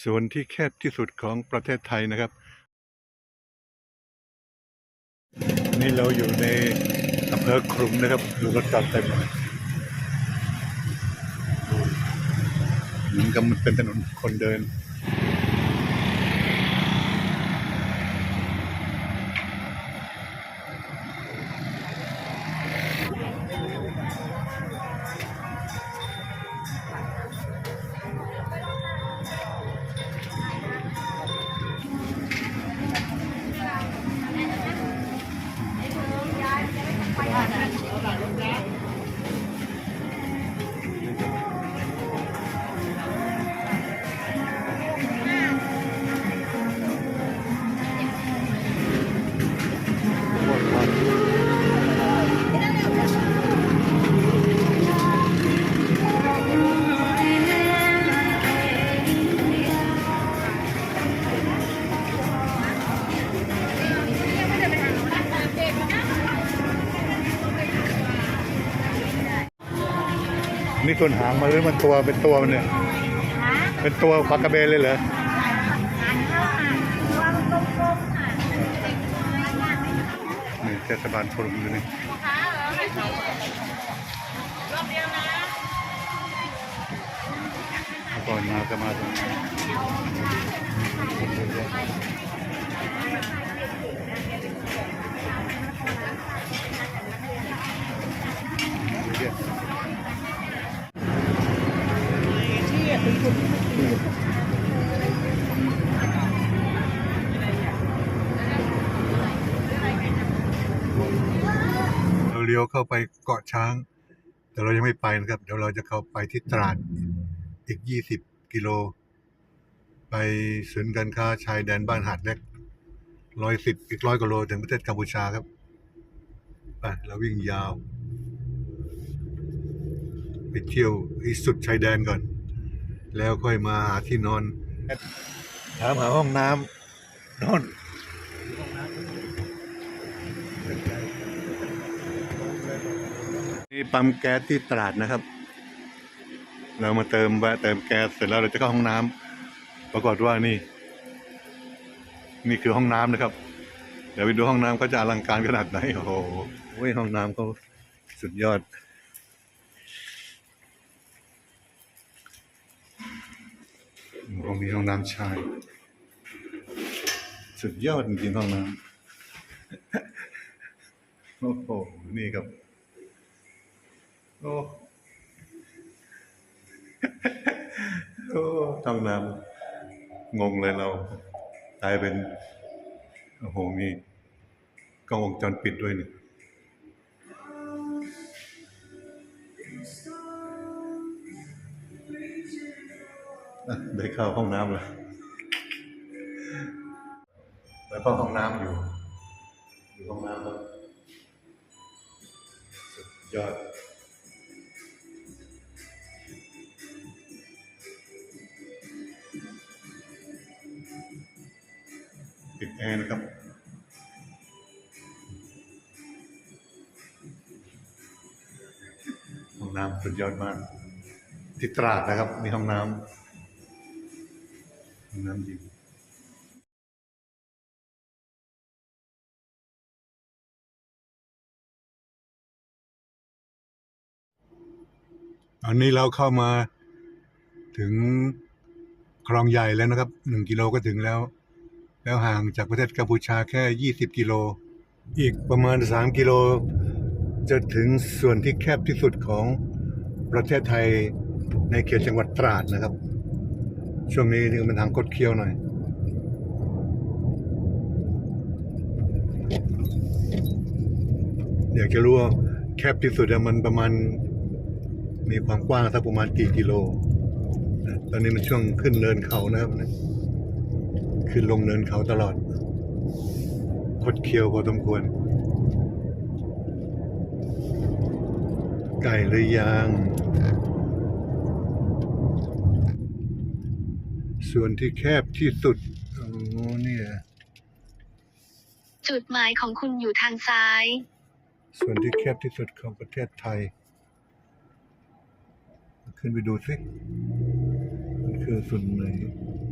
ส่วนที่แคบที่สุดของประเทศไทยนะครับ นี่เราอยู่ในอำเภอคลุงนะครับดูรถจอดเต็มเลยเหมือนกับมันเป็นถนนคนเดิน นี่ส่วนหางมันหรือมันตัวเป็นตัวมันเนี่ย เป็นตัวปลากระเบนเลยเหรอนี่เทศบาลพลุงอยู่นี่เมื่อก่อนมาก็มาตรงนี้ เข้าไปเกาะช้าง แต่เรายังไม่ไปนะครับ เดี๋ยวเราจะเข้าไปที่ตราดอีก20กิโล ไปศูนย์การค้าชายแดนบ้านหาดเล็กร้อยสิบอีกร้อยกิโลถึงประเทศกัมพูชาครับไปเราวิ่งยาว ไปเที่ยวที่สุดชายแดนก่อน แล้วค่อยมาหาที่นอน ถามหาห้องน้ำนอน นี่ปั๊มแก๊สที่ตราดนะครับ เรามาเติมแวะเติมแก๊สเสร็จแล้วเราจะเข้าห้องน้ำปรากฏว่านี่ นี่คือห้องน้ำนะครับ เดี๋ยวไปดูห้องน้ำเขาจะอลังการขนาดไหนโอ้โหห้องน้ำเขาสุดยอด ห้องนี้ห้องน้ำชาย สุดยอดจริงห้องน้ำโอ้โหนี่ครับ โอ้โอ้ห้องน้ำงงเลยเรากลายเป็นโอ้โหมีกล้องวงจรปิดด้วยนี่อะได้เข้าห้องน้ำเลยแล้วก็ห้องน้ำอยู่ อยู่ห้องน้ำแล้วสุดยอด ติดแอร์นะครับห้องน้ำสุดยอดมากที่ตราดนะครับ มีห้องน้ำห้องน้ำยิมตอนนี้เราเข้ามาถึงคลองใหญ่แล้วนะครับหนึ่งกิโลก็ถึงแล้ว แล้วห่างจากประเทศกัมพูชาแค่ 20 กิโล อีกประมาณ 3 กิโล จะถึงส่วนที่แคบที่สุดของประเทศไทยในเขตจังหวัดตราดนะครับ ช่วงนี้นี่มันทางคดเคี้ยวหน่อย อยากจะรู้ว่าแคบที่สุดมันประมาณ มีความกว้างสักประมาณกี่กิโล ตอนนี้มันช่วงขึ้นเนินเขานะครับ ขึ้นลงเนินเขาตลอด คดเคี้ยวพอสมควร ไก่หรือยัง ส่วนที่แคบที่สุด โอ้เนี่ย จุดหมายของคุณอยู่ทางซ้าย ส่วนที่แคบที่สุดของประเทศไทย ขึ้นไปดูสิมันคือส่วนไหนอืมอะ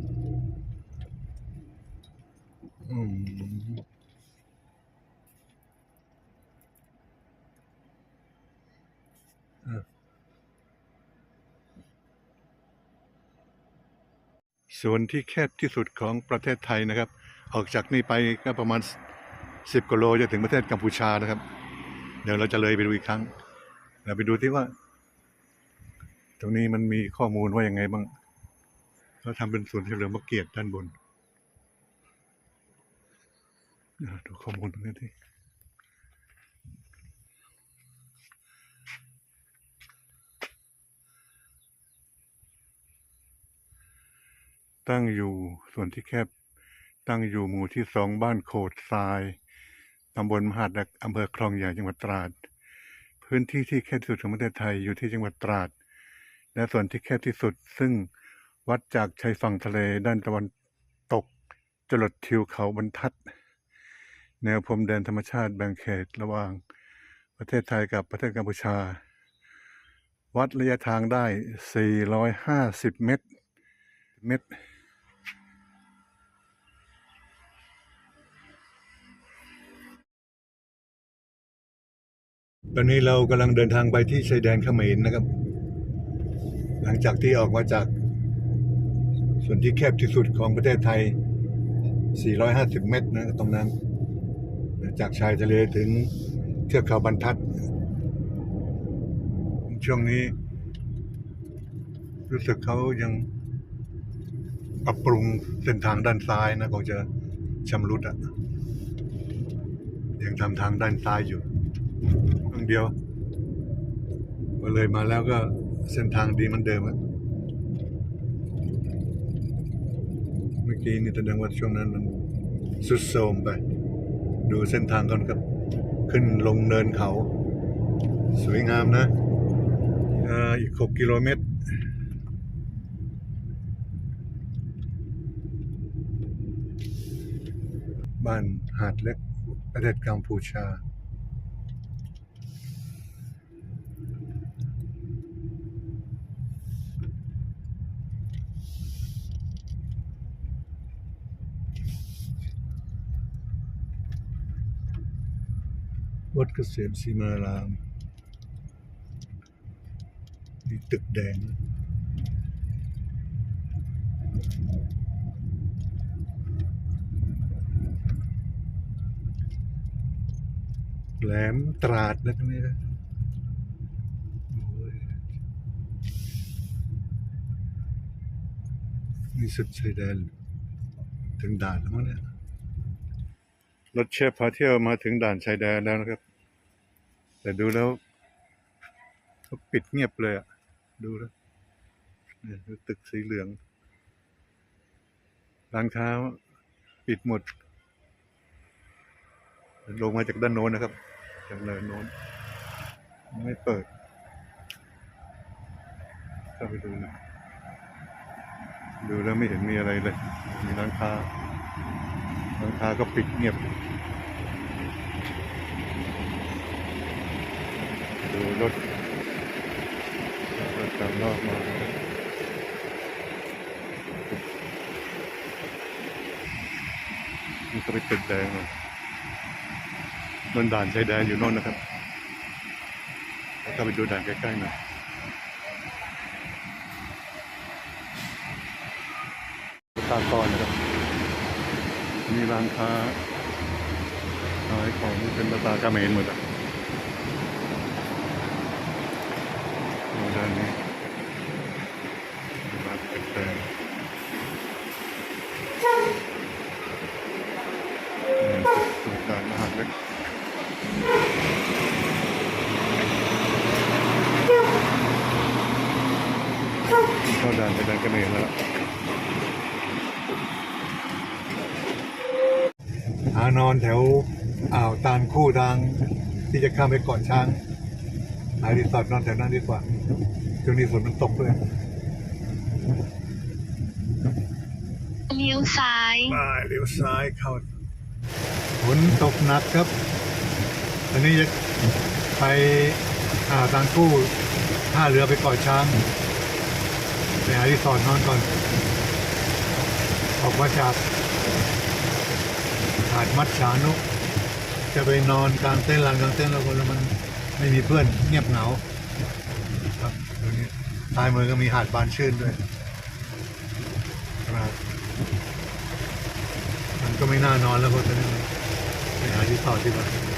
ส่วนที่แคบที่สุดของประเทศไทยนะครับ ออกจากนี่ไปก็ประมาณสิบกิโลจะถึงประเทศกัมพูชานะครับ เดี๋ยวเราจะเลยไปดูอีกครั้ง เราไปดูที่ว่า ตรงนี้มันมีข้อมูลว่ายังไงบ้างเขาทำเป็นส่วนเฉลิมพระเกียรติด้านบนอ่า ดูข้อมูลตรงนี้ที่ตั้งอยู่ส่วนที่แคบ ตั้งอยู่หมู่ที่สองบ้านโขดทรายตำบลมหาดอำเภอคลองใหญ่จังหวัดตราด พื้นที่ที่แคบที่สุดของประเทศไทยอยู่ที่จังหวัดตราด และส่วนที่แคบที่สุด ซึ่งวัดจากชายฝั่งทะเลด้านตะวันตกจรดทิวเขาบรรทัด แนวพรมแดนธรรมชาติแบ่งเขตระหว่างประเทศไทยกับประเทศกัมพูชา วัดระยะทางได้ 450 เมตร เมตร ตอนนี้เรากำลังเดินทางไปที่ชายแดนเขมรนะครับ หลังจากที่ออกมาจาก ส่วนที่แคบที่สุดของประเทศไทย 450 เมตรนะตรงนั้น จากชายทะเลถึงเทือกเขาบรรทัด ช่วงนี้ รู้สึกเขายังปรับปรุงเส้นทางด้านซ้ายนะคงจะชำรุดอะยังทำทางด้านซ้ายอยู่ตรงเดียวพอเลยมาแล้วก็เส้นทางดีมันเดิมอะเมื่อกี้นี่แสดงว่าช่วงนั้นมันสุดโทมไป ดูเส้นทางก่อนครับ ขึ้นลงเนินเขา สวยงามนะอีก 6 กิโลเมตร บ้านหาดเล็กประเทศกัมพูชา วัดเกษมศรีมารามมีตึกแดง แหลมตราดนะตรงนี้นะโอ้ยนี่สุดชายแดนถึงด่านแล้วมั้งเนี่ย รถเชฟพาเที่ยวมาถึงด่านชายแดนแล้วนะครับ แต่ดูแล้วเขาปิดเงียบเลยอะดูแล้วเนี่ยดูตึกสีเหลือง ร้านค้าปิดหมด ลงมาจากด้านโน้นนะครับจากเนินโน้น ไม่เปิดเข้าไปดูนะดูแล้วไม่เห็นมีอะไรเลย มีร้านค้า ร้านค้าก็ปิดเงียบ ดูรถรถตามรอบมานี่ก็ไปตึกแดงเลยนนด่านชายแดนอยู่โน่นนะครับแล้วก็ไปดูด่านใกล้ๆหน่อยตากรนะครับ มีร้านค้าขายของเป็นภาษาเขมรหมดอะดูด้านนี้ร้านเป็ดแดงนี่สุดการอาหารเล็กเข้าด่านไปด่านเขมรแล้ว หานอนแถวอ่าวตาลคู่ทางที่จะข้ามไปเกาะช้างหารีสอร์ทนอนแถวนั้นดีกว่าช่วงนี้ฝนมันตกเลยเลี้ยวซ้ายมาเลี้ยวซ้ายเข้าฝนตกหนักครับตอนนี้จะไปอ่าวตาลคู่ท่าเรือไปเกาะช้างไปหารีสอร์ทนอนก่อน ออกมาจาก มัดฉานุจะไปนอนกลางเต้นท์ลานกลางเต้นท์แล้วคนละมันไม่มีเพื่อนเงียบเหงาครับตรงนี้ท้ายมือก็มีหาดบานชื่นด้วยครับมันก็ไม่น่านอนแล้วเพราะนนี้ไปหาที่ต่อที่บ้าน